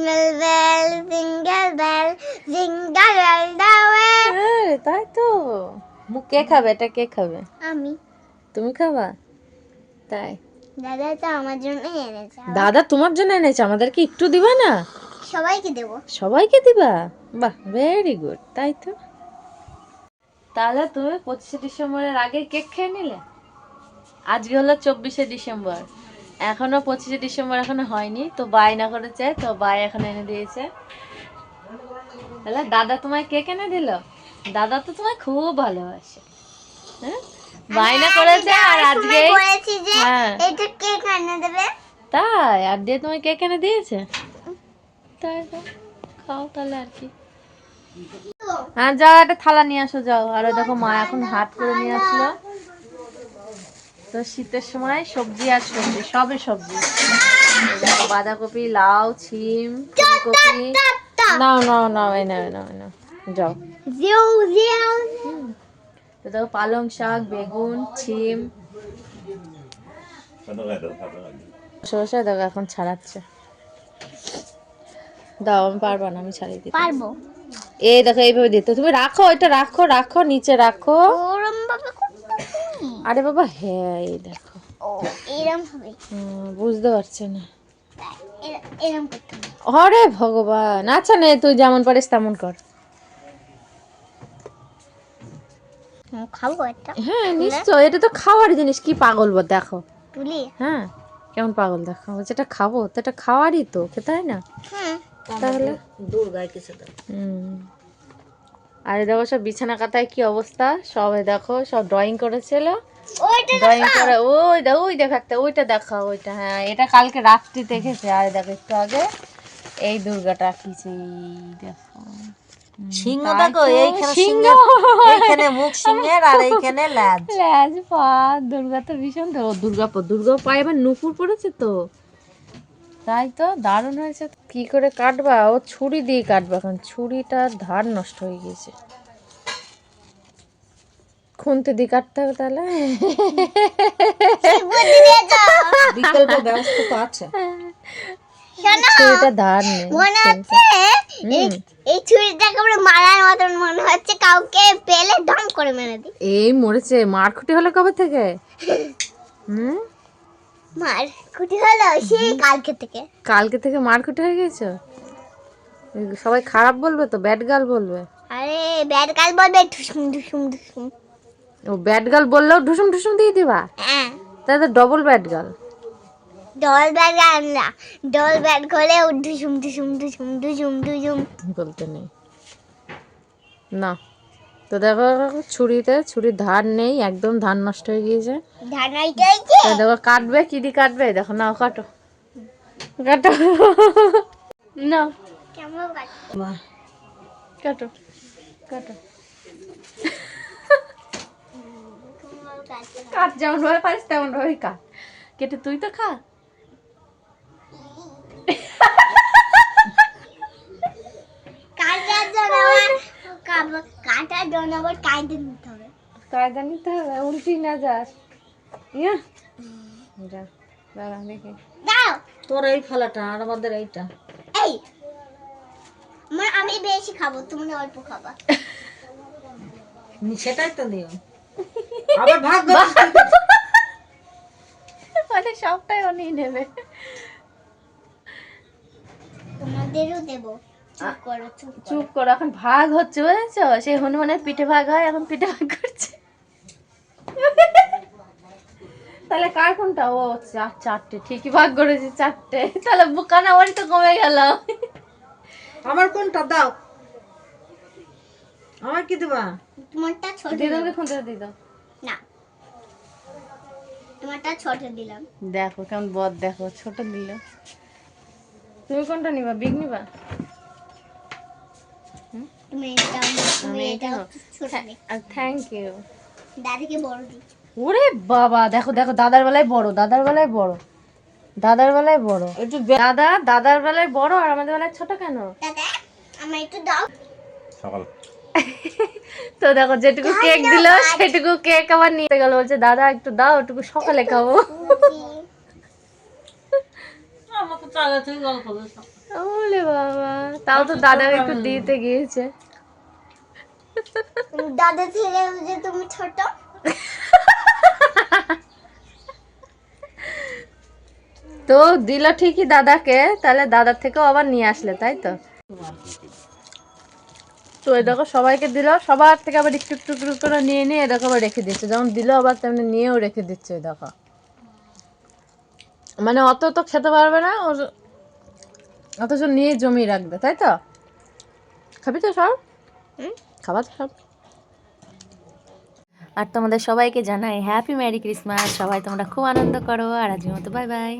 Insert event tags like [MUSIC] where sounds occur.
Jingle bell jingle bell jingle bell আরে তাই তো। মুখ কে খাবে? এটা কে খাবে? আমি। তুমি খাবা? তাই। দাদা তো আমার জন্য এনেছে। দাদা তোমার জন্য এনেছে? আমাদেরকে একটু দিবা না? সবাইকে দেবো। সবাইকে দিবা? বাহ ভেরি গুড তাই তো। তাহলে তুমি পঁচিশে ডিসেম্বরের আগে কেক খেয়ে নিলে? আজকে হলো চব্বিশে ডিসেম্বর। এখনও পঁচিশে ডিসেম্বর এখনও হয়নি তো বাই বায়না করেছে তো বাই এখন এনে দিয়েছে। তাহলে দাদা তোমায় কেক এনে দিল? দাদা তো তোমায় খুব ভালোবাসে। হ্যাঁ? বায়না করেছে আর আজকে হ্যাঁ। এটা কে এনে দেবে? তাই আর দিয়ে তোমায় কেক এনে দিয়েছে? তাই খাও তাহলে আর কি। হ্যাঁ যাও একটা থালা নিয়ে আসো যাও। আর দেখো মা এখন হাট করে নিয়ে আসলো। তো শীতের সময় সবজি আর সবজি সবে সবজি। বাঁধাকপি লাউ ছিম ফুলকপি। নাও নাও নাও এই নাও নাও নাও যাও। তো দেখো পালং শাক বেগুন ছিম। শসা দেখো এখন ছাড়াচ্ছে। দাও আমি পারব না আমি ছাড়িয়ে দিই পারব। এই দেখো এইভাবে দিতে। তুমি রাখো এটা রাখো রাখো নিচে রাখো ওরম ভাবে করতে হবে। আরে বাবা হ্যাঁ এই দেখো। ও এরম হবে। বুঝতে পারছে না। এর- এরম করতে হবে। আরে ভগবান আচ্ছা নে তুই যেমন পারিস তেমন কর। খাব একটা। হ্যাঁ নিশ্চয় এটা তো খাওয়ার জিনিস কি পাগল বল দেখো। তুলি। হ্যাঁ কেমন পাগল দেখো। এটা খাব তো এটা খাওয়ারই তো খেতে হয়। না হুম তাহলে হুম। আর এই দেখো সব বিছানা কাতায় কি অবস্থা? সব দেখো সব ড্রয়িং করেছিল। ড্রয়িং করে ওই দেখো ওই দেখো একটা ওইটা দেখো ওইটা হ্যাঁ এটা কালকে রাত্রি দেখেছে। আর দেখো একটু আগে এই দুর্গাটা আঁকিছে দেখো। সিংহ দেখো তো, এইখানে সিংহ। সিংহ এইখানে মুখ সিংহের আর এইখানে ল্যাজ। ল্যাজ পা দুর্গা তো ভীষণ দুর্গা দুর্গা পায়ে এবার নুপুর পড়েছে তো? তাই তো দারুণ হয়েছে। কি করে কাটবা? ও ছুরি দিয়ে কাটবা এখন। ছুরিটার ধার নষ্ট হয়ে গেছে খুনতে দিয়ে কাটতে হবে তাহলে। বুদ্ধি বিকল্প ব্যবস্থা তো আছে। ছুরিটা ধার নেই মনে হচ্ছে এই এই ছুরিটাকে আমরা মারার মতন মনে হচ্ছে। কাউকে পেলে ঢং করে মেরে দিই। এই মরেছে। মারকুটি হলো কবে থেকে? হুম [LAUGHS] মার কুটি হলো সেই কালকে থেকে। কালকে থেকে মারকুটি হয়ে গেছো? সবাই খারাপ বলবে তো ব্যাড গার্ল বলবে? আরে ব্যাড কাল বলবে ঠুসুম ঠুসুম ঠুসুম ও ব্যাড গার্ল বললেও ঢুসুম ঢুসুম দিয়ে দিবা? হ্যাঁ। তাহলে double bad girl doll bad gun না ডল ব্যাড করলে ঠুসুম ঠুসুম ঠুসুম ঠুসুম ঠুসুম বলতে নেই। না। তো দেখো ছুরিতে ছুরির ধার নেই একদম ধান নষ্ট হয়ে গিয়েছে। দেখো কাটবে কি দিয়ে কাটবে? দেখো নাও কাটো। কাটো। না কেমন কাজ কাটো কাটো। কাট যেমন ভাবে পারিস তেমন ভাবেই কাট। কেটে তুই তো খা। কাটার জন্য আবার কাইতে নিতে হবে। কায়দা নিতে হবে উল্টি না যাস। ইয়া। যা দাঁড়া দেখি। দাও। তোর এই ফেলাটা আর আমাদের এইটা। এই। আমি বেশি খাব তুমি অল্প খাবা। সেটাই তো আবার ভাগ মানে সবটাই নিয়ে নেবে। তোমাদেরও দেবো। চুপ করো এখন ভাগ হচ্ছে বুঝেছ? সেই হনুমানের পিঠে ভাগ হয় এখন পিঠে ভাগ করছে। তাহলে কার কোনটা? ও চার চারটে ঠিকই ভাগ করেছে চারটে। তাহলে বুকানা ওরই তো কমে গেল। আমার কোনটা? দাও। আমার কি দেবা? তোমারটা ছোট দিদাকে খুঁজে দিদ না। তোমারটা ছোট দিলাম। দেখো কেমন বদ দেখো ছোট দিল। তুমি কোনটা নিবা? বিগ নিবা? তুমি এটা তুমি এটা ছোট থ্যাংক ইউ দাদিকে বড় দি ওরে বাবা দেখো দেখো দাদার বেলায় বড় দাদার বেলায় বড় দাদার বেলায় বড়। একটু দাদা দাদার বেলায় বড় আর আমাদের বেলায় ছোট কেন? দাদা আমার একটু দাও। তো দেখো যেটুকু কেক দিল সেটুকু কেক আবার নিয়ে গেল বলছে দাদা একটু দাও ওটুকু সকালে খাব। আমাকে চালা গল্প ওলে বাবা। তাও তো দাদাকে একটু দিতে গিয়েছে। দাদা ছেলে যে তুমি ছোট। তো দিল ঠিকই দাদাকে তাহলে দাদার থেকেও আবার নিয়ে আসলে তাই তো? তো এই দেখো সবাইকে দিল সবার থেকে আবার একটু একটু একটু করে নিয়ে নিয়ে এরকম আবার রেখে দিচ্ছে। যেমন দিল আবার তেমনি নিয়েও রেখে দিচ্ছে এই দেখো। মানে অত তো খেতে পারবে না ও- অথচ নিয়ে জমিয়ে রাখবে তাই তো? খাবি তো সব? খাবার তো সব। আর তোমাদের সবাইকে জানাই হ্যাপি ম্যারি ক্রিসমাস সবাই তোমরা খুব আনন্দ করো আর আজকের মতো বাই বাই